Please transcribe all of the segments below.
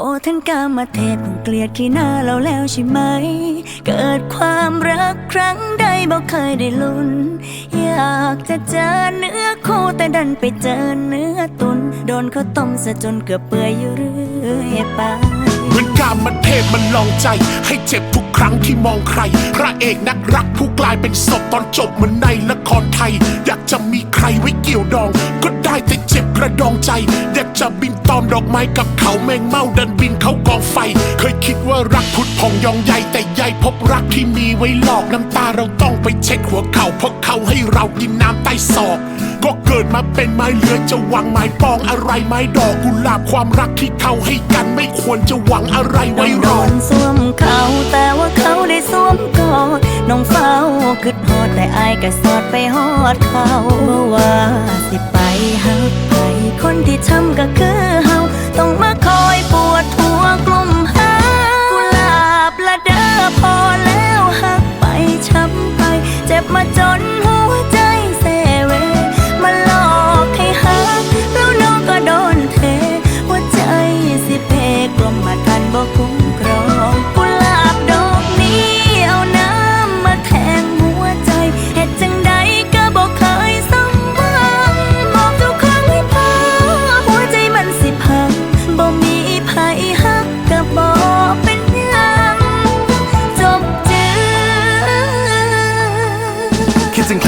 โอ้ท่านกามาเทพคงเกลียดขี้หน้าเราแล้วใช่ไหม เกิดความรักครั้งใดบอกเคยได้ลุ้น อยากจะเจอเนื้อคู่แต่ดันไปเจอเนื้อตุน โดนเขาต้มซะจนเกือบเปื่อยอยู่เรื่อยไปามมันเทพมันลองใจ ให้เจ็บทุกครั้งที่มองใคร พระเอกนักรักผู้กลายเป็นศพตอนจบเหมือนในละครไทย อยากจะมีใครไว้เกี่ยวดอง ก็ได้แต่เจ็บกระดองใจ อยากจะบินตอมดอกไม้กับเขาแมงเม่าดันบินเข้ากองไฟ เคยคิดว่ารักพุดพองยองใหญ่แต่ใหญ่พบรักที่มีไว้หลอกน้ำตาเราต้องไปเช็ดหัวเข่าเพราะเขาให้เรากินน้ำใต้ศอก ก็เกิดมาเป็นไม้เลือยจะหวังไม้ปองอะไรไม้ดอกกุหลาบความรักที่เขาให้กันไม่ควรจะหวังอะไรไว้รโดอนสวมเขาแต่ว่าเขาได้สวมกอดน้องเฝ้าคิดฮอดแต่อายก็สอดไปฮอดเขาบ่ว่าสิไปหักไปคนที่ช้ำก็คือเฮาต้องมา ม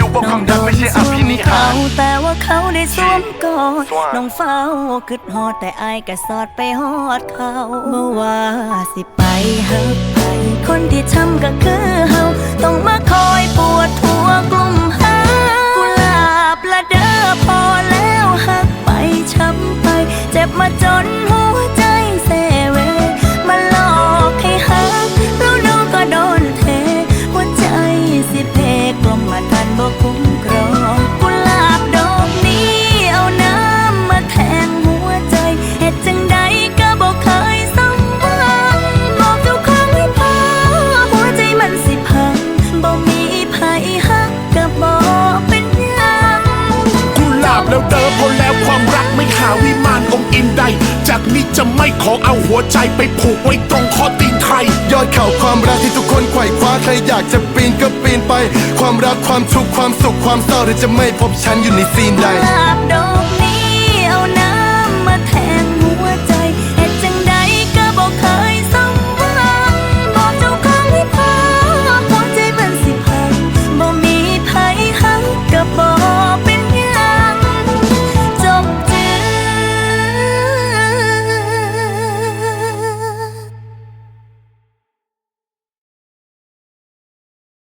ด้ดูว่าความรักไม่ใช่อภินิหาร แต่ว่าเขาได้สวมกอดน้องเฝ้าคิดฮอดแต่อายก็สอดไปฮอดเขาบ่ว่าสิไปหักไป คนที่ช้ำก็คือเฮาต้องมาคอยปวดหัวกลุ่มหากุหลาบละเด้อพอแล้วหักไปช้ำไป เจ็บมาจนหัวใจเซเว มาหลอกให้หักแล้วน้องก็โดนเท หัวใจสิเพกลมมาท องค์อินใดจากนี้จะไม่ขอเอาหัวใจไปผูกไว้ตรงคอตีนใคร ยอดเขาความรักที่ทุกคนไขว่คว้าใครอยากจะปีนก็ปีนไป ความรักความทุกข์ความสุขความเศร้าเธอจะไม่พบฉันอยู่ในซีนใดกุหลาบดอ